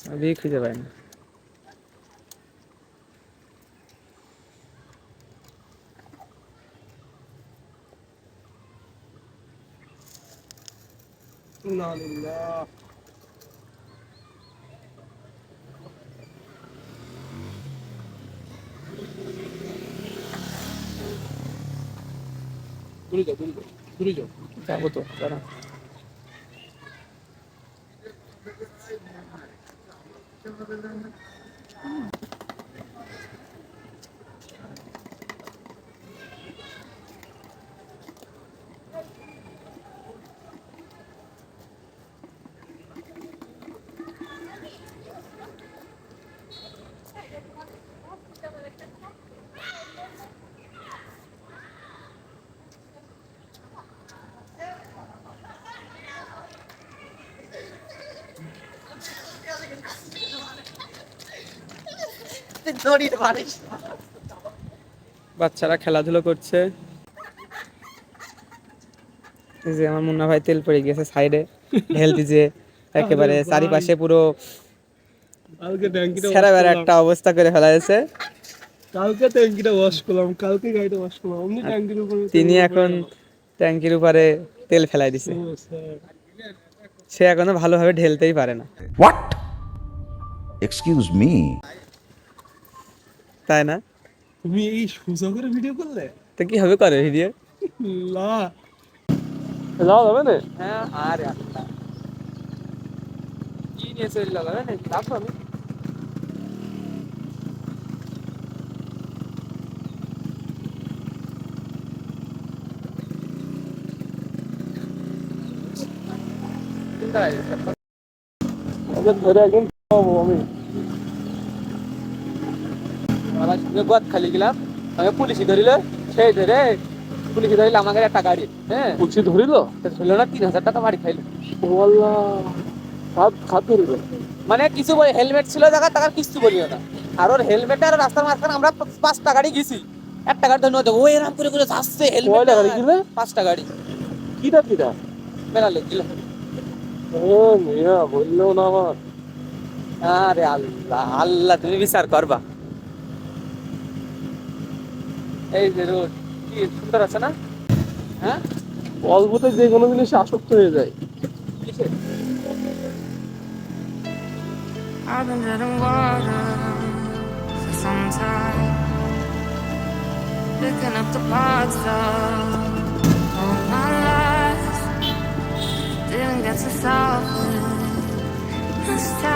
চাবি খুঁজে পাই না লিল্লাহ দূরে যাও দূরে যাও দূরে যাও যাব তো দাঁড়া Mm-hmm. বাচ্চারা খেলাধুলো করছে। যে আমার মুন্না ভাই তেল পড়ে গেছে সাইডে ঢেলতি যে একেবারে চারিপাশে পুরো একটা অবস্থা করে ফেলা হয়েছে। কালকে ট্যাঙ্কিটা ওয়াশ করলাম কালকে গাড়িটা ওয়াশ করলাম অমনি ট্যাঙ্কির উপরে তিনি এখন ট্যাঙ্কির উপরে তেল ফেলাই দিছে। সে এখনও ভালোভাবে ঢেলতেই পারে না। What? Excuse me. তাই না? তুমি এই সোজা করে ভিডিও করলে? তো কি হবে করে ভিডিও লা। যাওয়া যাবে না? হ্যাঁ আরে আল্লাহ কি নিয়ে চলে যাবে না? দেখো আমি। চিন্তা নাই, ওকে ধরে একদম খাওয়াবো আমি। গোয়াত খালি গেলাম আমি পুলিশি ধরিল সেই ধরে পুলিশি ধরিল আমাকে একটা গাড়ি হ্যাঁ? পুলিশে ধরিল? ধরলো না তিন হাজার টাকা বাড়ি খাইলো। ও আল্লাহ হাত হাত ধরিল? মানে কিছু বলি হেলমেট ছিল জায়গা টাকার কিছু বলিও না। আর ওর হেলমেট আর রাস্তার মাঝখানে আমরা পাঁচটা গাড়ি গেছি। একটা গাড়ি ধন্যবাদ ও এরকম করে করে যাচ্ছে হেলমেট গাড়ি? পাঁচটা গাড়ি। কিটা কিটা? মেলা লোক ও মিয়া বললেও না আমার। আরে আল্লাহ আল্লাহ তুমি বিচার করবা। এই যে রোড কি সুন্দর আছে না হ্যাঁ অল্পতে যে কোনো জিনিসে আসক্ত হয়ে যায় I've been treading water for some time, picking up the parts of all my life. Didn't get to solve it this time.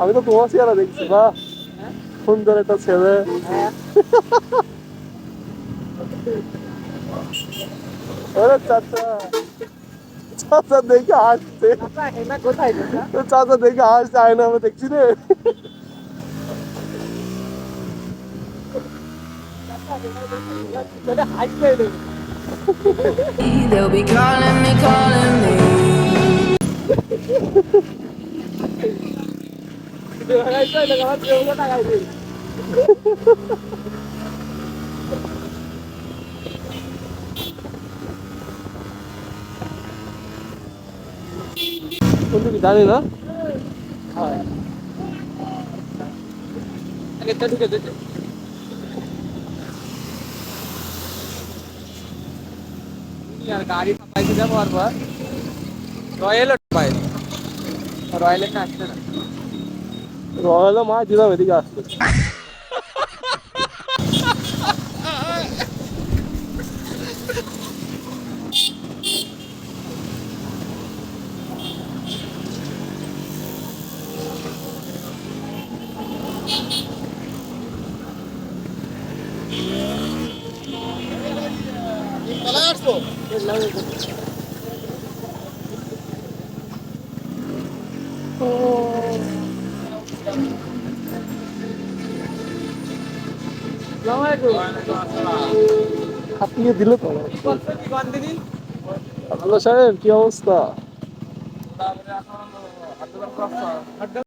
আমি তো তোমার চেহারা দেখছি বা সুন্দর একটা ছেলে। চাচা। দেখে হাসছে। চাচা দেখে দেখছি রে। They'll be calling me, calling me. কিন্তু কি জানি না আগেরটা ঢুকে গাড়ি পাইতে যাব রয়্যাল এটা আসছে না। রয়্যালও মাছ দিলাম এদিকে আসছে Let's go. আপনি দিল তো। হ্যালো সাহেব কি অবস্থা?